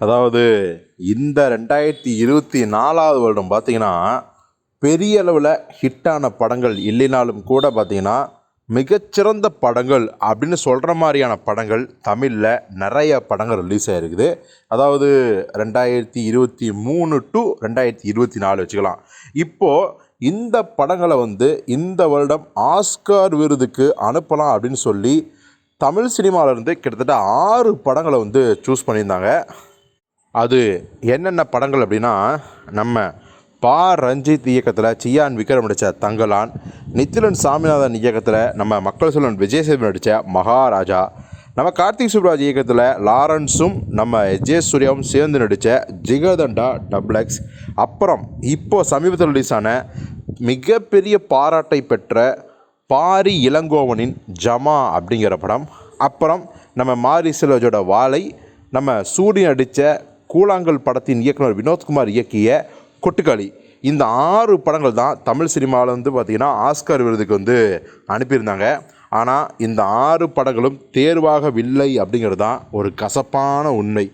அதாவது இந்த ரெண்டாயிரத்தி இருபத்தி நாலாவது வருடம் பார்த்தீங்கன்னா பெரிய அளவில் ஹிட்டான படங்கள் இல்லைனாலும் கூட பார்த்தீங்கன்னா மிகச்சிறந்த படங்கள் அப்படின்னு சொல்கிற மாதிரியான படங்கள் தமிழில் நிறைய படங்கள் ரிலீஸ் ஆகிருக்குது அதாவது ரெண்டாயிரத்தி இருபத்தி மூணு டு ரெண்டாயிரத்தி இருபத்தி நாலு வச்சுக்கலாம். இப்போது இந்த படங்களை வந்து இந்த வருடம் ஆஸ்கார் விருதுக்கு அனுப்பலாம் அப்படின்னு சொல்லி தமிழ் சினிமாவிலேருந்து கிட்டத்தட்ட ஆறு படங்களை வந்து சூஸ் பண்ணியிருந்தாங்க. அது என்னென்ன படங்கள் அப்படின்னா நம்ம பா. ரஞ்சித் இயக்கத்தில் சியான் விக்ரம் நடித்த தங்கலான் நித்திலன் சாமிநாதன் இயக்கத்தில் நம்ம மக்கள் செல்வன் விஜய் சேதுபதி நடித்த மகாராஜா நம்ம கார்த்திக் சுப்ராஜ் இயக்கத்தில் லாரன்ஸும் நம்ம ஜே சூர்யாவும் சேர்ந்து நடித்த ஜிகதண்டா டப்ளக்ஸ். அப்புறம் இப்போ சமீபத்தில் ரிலீஸ் ஆன மிகப்பெரிய பாராட்டை பெற்ற பாரி இளங்கோவனின் ஜமா அப்படிங்கிற படம். அப்புறம் நம்ம மாரி செல்வஜோட வாழை நம்ம சூரியன் நடித்த கூழாங்கல் படத்தின் இயக்குனர் வினோத்குமார் இயக்கிய கொட்டுக்காளி. இந்த ஆறு படங்கள் தான் தமிழ் சினிமாவில் வந்து பார்த்திங்கன்னா ஆஸ்கார் விருதுக்கு வந்து அனுப்பியிருந்தாங்க. ஆனால் இந்த ஆறு படங்களும் தேர்வாகவில்லை அப்படிங்கிறது தான் ஒரு கசப்பான உண்மை.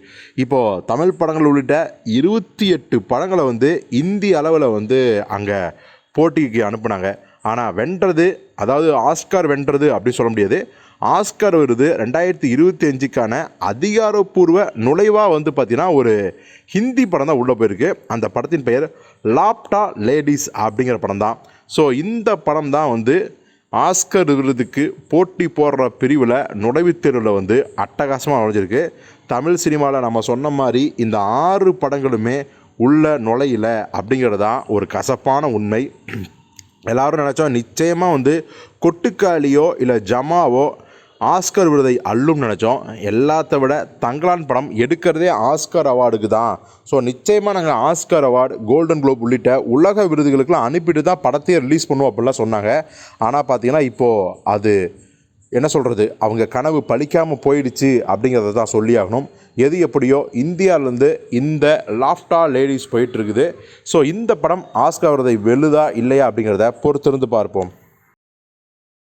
இப்போது தமிழ் படங்கள் உள்ளிட்ட இருபத்தி எட்டு படங்களை வந்து இந்திய அளவில் வந்து அங்கே போட்டிக்கு அனுப்புனாங்க. ஆனால் வென்றது அதாவது ஆஸ்கார் வென்றது அப்படின்னு சொல்ல முடியாது. ஆஸ்கர் விருது ரெண்டாயிரத்தி இருபத்தி அஞ்சுக்கான அதிகாரப்பூர்வ நுழைவாக வந்து பார்த்திங்கன்னா ஒரு ஹிந்தி படம் தான் உள்ளே போயிருக்கு. அந்த படத்தின் பெயர் லாப்டா லேடிஸ் அப்படிங்கிற படம் தான். ஸோ இந்த படம் தான் வந்து ஆஸ்கர் விருதுக்கு போட்டி போடுற பிரிவில் நுழைவுத் தேர்வில் வந்து அட்டகாசமாக நுழைஞ்சிருக்கு தமிழ் சினிமாவில் நம்ம சொன்ன மாதிரி இந்த ஆறு படங்களுமே உள்ள நுழையில அப்படிங்கிறது தான் ஒரு கசப்பான உண்மை. எல்லாரும் நினச்சோம் நிச்சயமாக வந்து கொட்டுக்காளியோ இல்லை ஜமாவோ ஆஸ்கர் விருதை அள்ளும் நினச்சோம். எல்லாத்த விட தங்கலான் படம் எடுக்கிறதே ஆஸ்கர் அவார்டுக்கு தான். ஸோ நிச்சயமாக நாங்கள் ஆஸ்கர் அவார்டு கோல்டன் குளோப் உள்ளிட்ட உலக விருதுகளுக்கெல்லாம் அனுப்பிட்டு தான் படத்தையே ரிலீஸ் பண்ணுவோம் அப்படிலாம் சொன்னாங்க. ஆனால் பார்த்தீங்கன்னா இப்போது அது என்ன சொல்கிறது அவங்க கனவு பழிக்காமல் போயிடுச்சு அப்படிங்கிறத தான் சொல்லி ஆகணும். எது எப்படியோ இந்தியாவிலேருந்து இந்த லாஃப்டா லேடிஸ் போயிட்டுருக்குது ஸோ இந்த படம் ஆஸ்கர் விருதை வெல்லுதா இல்லையா அப்படிங்கிறத பொறுத்திருந்து பார்ப்போம்.